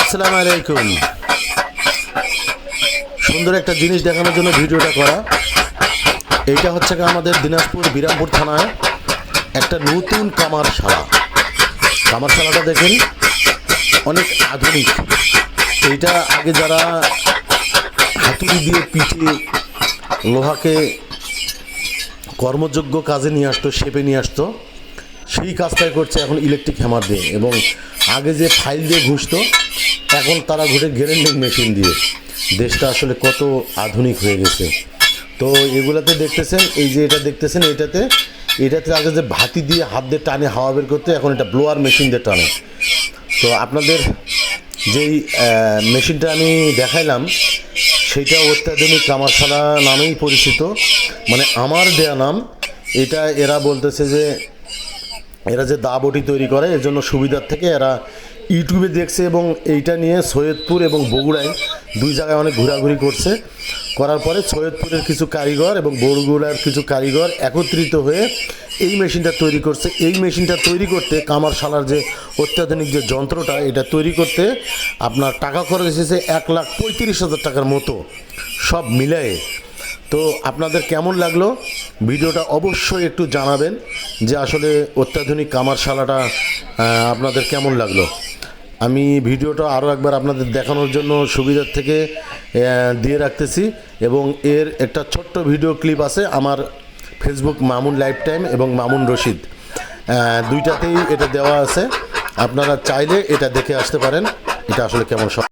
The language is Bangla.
আসসালামু আলাইকুম। সুন্দর একটা জিনিস দেখানোর জন্য ভিডিওটা করা। এইটা হচ্ছে আমাদের দিনাজপুর বিরামপুর থানায় একটা নতুন কামারশালা। কামারশালাটা দেখেন, অনেক আধুনিক। এইটা আগে যারা হাতুড়ি দিয়ে পিঠে লোহাকে কর্মযোগ্য কাজে নিয়ে আসতো, শেপে নিয়ে আসতো সেই কাজটাই করছে এখন ইলেকট্রিক হ্যামার দিয়ে। এবং আগে যে ফাইল দিয়ে ঘুষতো, এখন তারা ঘুরে গ্যারেন্ডিং মেশিন দিয়ে। দেশটা আসলে কত আধুনিক হয়ে গেছে। তো এগুলাতে দেখতেছেন, এই যে এটা দেখতেছেন, এটাতে এটাতে আগে যে ভাতি দিয়ে হাত দিয়ে টানে হাওয়া বের করতে, এখন এটা ব্লোয়ার মেশিন দিয়ে টানে। তো আপনাদের যেই মেশিনটা আমি দেখাইলাম সেইটা অত্যাধুনিক কামারশালা নামেই পরিচিত। মানে আমার দেয়া নাম, এটা এরা বলতেছে যে এরা যে দা বটি তৈরি করে, এর জন্য সুবিধার থেকে এরা ইউটিউবে দেখছে এবং এইটা নিয়ে সৈয়দপুর এবং বগুড়ায় দুই জায়গায় অনেক ঘোরাঘুরি করছে। করার পরে সৈয়দপুরের কিছু কারিগর এবং বগুড়ার কিছু কারিগর একত্রিত হয়ে এই মেশিনটা তৈরি করছে। এই মেশিনটা তৈরি করতে কামারশালার যে অত্যাধুনিক যে যন্ত্রটা, এটা তৈরি করতে আপনার টাকা খরচ এসেছে এক লাখ পঁয়ত্রিশ হাজার টাকার মতো। সব মিলায়ে। তো আপনাদের কেমন লাগল? ভিডিওটা অবশ্যই একটু জানাবেন যে আসলে অত্যাধুনিক কামারশালাটা আপনাদের কেমন লাগল। আমি ভিডিওটা আরও একবার আপনাদের দেখানোর জন্য সুবিধার থেকে দিয়ে রাখতেছি এবং এর একটা ছোট্ট ভিডিও ক্লিপ আছে আমার ফেসবুক মামুন লাইফ টাইম এবং মামুন রশিদ। দুইটাতেই এটা দেওয়া আছে। আপনারা চাইলে এটা দেখে আসতে পারেন। এটা আসলে কেমন সব